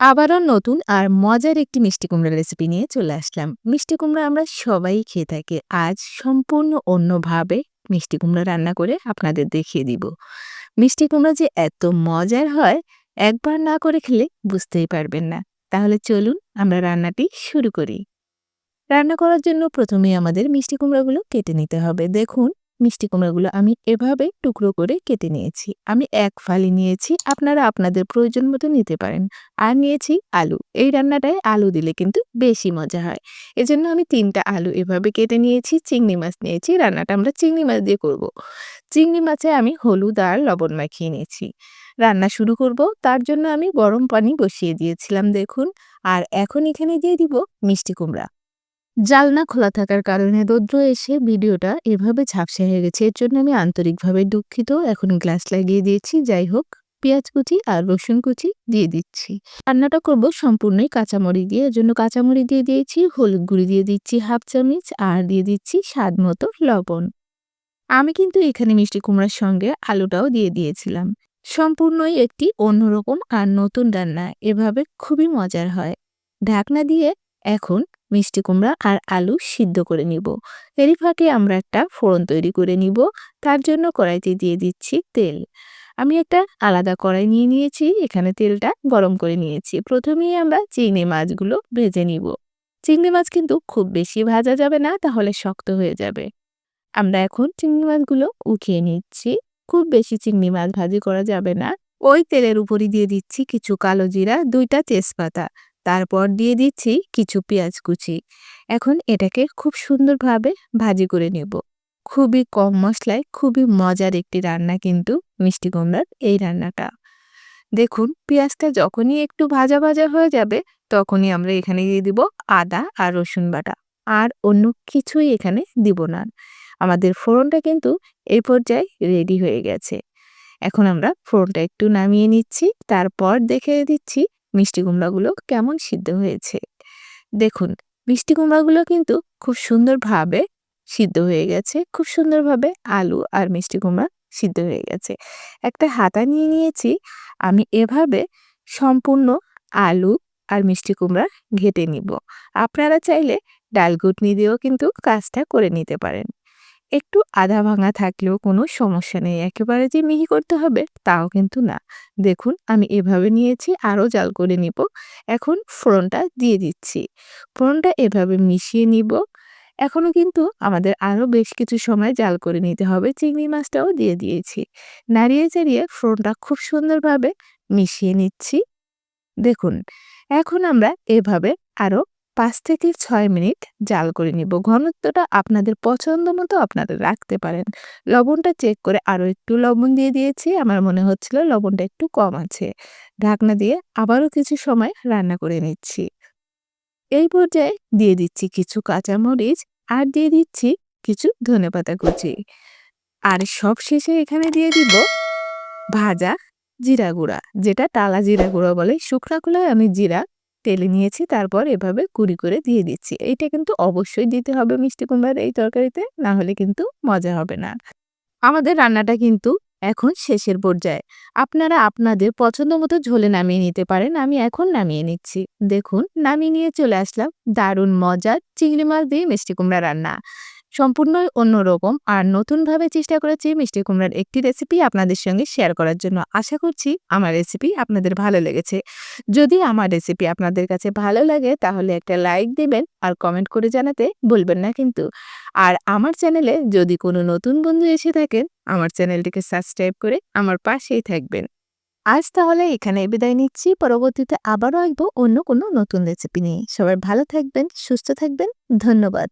আবারও নতুন আর মজার একটি মিষ্টি কুমড়ার রেসিপি নিয়ে চলে আসলাম। মিষ্টি কুমড়া আমরা সবাই খেয়ে থাকি। আজ সম্পূর্ণ অন্যভাবে মিষ্টি কুমড়া রান্না করে আপনাদের দেখিয়ে দিব। মিষ্টি কুমড়া যে এত মজার হয়, একবার না করে খেলে বুঝতেই পারবেন না। তাহলে চলুন আমরা রান্নাটি শুরু করি। রান্না করার জন্য প্রথমে আমাদের মিষ্টি কুমড়াগুলো কেটে নিতে হবে। দেখুন মিষ্টি কুমড়াগুলো আমি এভাবে টুকরো করে কেটে নিয়েছি। আমি এক ফালি নিয়েছি, আপনারা আপনাদের প্রয়োজন মতো নিতে পারেন। আর নিয়েছি আলু। এই রান্নাটায় আলু দিলে কিন্তু বেশি মজা হয়। এজন্য আমি তিনটা আলু এভাবে কেটে নিয়েছি, চিংড়ি মাছ নিয়েছি। রান্নাটা আমরা চিংড়ি মাছ দিয়ে করব। চিংড়ি মাছে আমি হলুদ আর লবণ মাখিয়ে নিয়েছি। রান্না শুরু করব। তার জন্য আমি গরম পানি বসিয়ে দিয়েছিলাম, দেখুন। আর এখন এখানে দিয়ে দিব মিষ্টি কুমড়া। জালনা খোলা থাকার কারণে রৌদ্র এসে ভিডিওটা এভাবে ঝাপসা হয়ে গেছে। এর জন্য আমি আন্তরিকভাবে দুঃখিত। এখন গ্লাস লাগিয়ে দিয়েছি। যাই হোক, পেঁয়াজ কুচি আর রসুন কুচি দিয়ে দিচ্ছি। রান্নাটা করব সম্পূর্ণই কাঁচামরি দিয়ে। এর জন্য কাঁচামরি দিয়ে দিয়েছি, হলুদ গুঁড়ি দিয়ে দিচ্ছি হাফ চামচ আর দিয়ে দিচ্ছি স্বাদ মতো লবণ। আমি কিন্তু এখানে মিষ্টি কুমড়ার সঙ্গে আলুটাও দিয়ে দিয়েছিলাম। সম্পূর্ণই একটি অন্যরকম আর নতুন রান্না। এভাবে খুবই মজার হয়। ঢাকনা দিয়ে এখন মিষ্টি কুমড়া আর আলু সিদ্ধ করে নিব। এরই ফাঁকে আমরা একটা ফোড়ন তৈরি করে নিব। তার জন্য কড়াইতে দিয়ে দিচ্ছি তেল। আমি একটা আলাদা কড়াই নিয়ে নিয়েছি। এখানে তেলটা গরম করে নিয়েছি। প্রথমেই আমরা চিংড়ি মাছগুলো ভেজে নিব। চিংড়ি মাছ কিন্তু খুব বেশি ভাজা যাবে না, তাহলে শক্ত হয়ে যাবে। আমরা এখন চিংড়ি মাছগুলো উঠিয়ে নিচ্ছি। খুব বেশি চিংড়ি মাছ ভাজি করা যাবে না। ওই তেলের উপরই দিয়ে দিচ্ছি কিছু কালো জিরা, দুইটা তেজপাতা। তারপর দিয়ে দিচ্ছি কিছু পেঁয়াজ কুচি। এখন এটাকে খুব সুন্দরভাবে ভাজি করে নেব। খুবই কম মশলায় খুবই মজার একটি রান্না কিন্তু মিষ্টি কুমড়ার এই রান্নাটা। দেখুন, পেঁয়াজটা যখনই একটু ভাজা ভাজা হয়ে যাবে, তখনই আমরা এখানে দিয়ে দিব আদা আর রসুন বাটা। আর অন্য কিছুই এখানে দিব না। আমাদের ফোড়নটা কিন্তু এই পর্যায়ে রেডি হয়ে গেছে। এখন আমরা ফোড়নটা একটু নামিয়ে নিচ্ছি। তারপর দেখে দিচ্ছি মিষ্টি কুমড়াগুলো কেমন সিদ্ধ হয়েছে। দেখুন, মিষ্টি কুমড়াগুলো কিন্তু খুব সুন্দরভাবে সিদ্ধ হয়ে গেছে। খুব সুন্দরভাবে আলু আর মিষ্টি কুমড়া সিদ্ধ হয়ে গেছে। একটা হাতা নিয়ে নিয়েছি। আমি এভাবে সম্পূর্ণ আলু আর মিষ্টি কুমড়া ঘেটে নিব। আপনারা চাইলে ডাল ঘুটনি দিয়েও কিন্তু কাজটা করে নিতে পারেন। একটু আধা ভাঙা থাকলেও কোনো সমস্যা নেই। একেবারে যে মিহি করতে হবে তাও কিন্তু না। দেখুন, আমি এভাবে নিয়েছি, আরও জাল করে নিব। এখন ফোড়নটা দিয়ে দিচ্ছি। ফোড়নটা এভাবে মিশিয়ে নিব। এখনও কিন্তু আমাদের আরও বেশ কিছু সময় জাল করে নিতে হবে। চিংড়ি মাছটাও দিয়ে দিয়েছি। নাড়িয়ে চাড়িয়ে ফোড়নটা খুব সুন্দরভাবে মিশিয়ে নিচ্ছি। দেখুন, এখন আমরা এভাবে আরও পাঁচ থেকে ছয় মিনিট জাল করে নিব। ঘনত্বটা আপনাদের পছন্দ মতো আপনারা রাখতে পারেন। লবণটা চেক করে আরও একটু লবণ দিয়ে দিয়েছি, আমার মনে হচ্ছিল লবণটা একটু কম আছে। ঢাকনা দিয়ে আবারও কিছু সময় রান্না করে নিচ্ছি। এই পর্যায়ে দিয়ে দিচ্ছি কিছু কাঁচামরিচ আর দিয়ে দিচ্ছি কিছু ধনেপাতা কুচি। আর সব শেষে এখানে দিয়ে দিব ভাজা জিরা গুঁড়া, যেটা টালা জিরা গুঁড়া বলে। শুকনা খোলায় আমি জিরা তেলে নিয়েছি, তারপর এভাবে কুড়ি করে দিয়ে দিচ্ছি। এইটা কিন্তু অবশ্যই দিতে হবে মিষ্টি কুমড়ার এই তরকারিতে না হলে কিন্তু মজা হবে না। আমাদের রান্নাটা কিন্তু এখন শেষের পর্যায়ে। আপনারা আপনাদের পছন্দ মতো ঝোলে নামিয়ে নিতে পারেন, আমি এখন নামিয়ে নিচ্ছি। দেখুন, নামিয়ে নিয়ে চলে আসলাম দারুণ মজার চিংড়ি মাছ দিয়ে মিষ্টি কুমড়া রান্না। সম্পূর্ণই অন্যরকম। আর নতুনভাবে চেষ্টা করেছি মিষ্টি কুমড়ার একটি রেসিপি আপনাদের সঙ্গে শেয়ার করার জন্য। আশা করছি আমার রেসিপি আপনাদের ভালো লেগেছে। যদি আমার রেসিপি আপনাদের কাছে ভালো লাগে তাহলে একটা লাইক দেবেন আর কমেন্ট করে জানাতে বলবেন না কিন্তু। আর আমার চ্যানেলে যদি কোনো নতুন বন্ধু এসে থাকেন, আমার চ্যানেলটিকে সাবস্ক্রাইব করে আমার পাশেই থাকবেন। আজ তাহলে এখানে বিদায় নিচ্ছি। পরবর্তীতে আবারও আসব অন্য কোনো নতুন রেসিপি নিয়ে। সবাই ভালো থাকবেন, সুস্থ থাকবেন। ধন্যবাদ।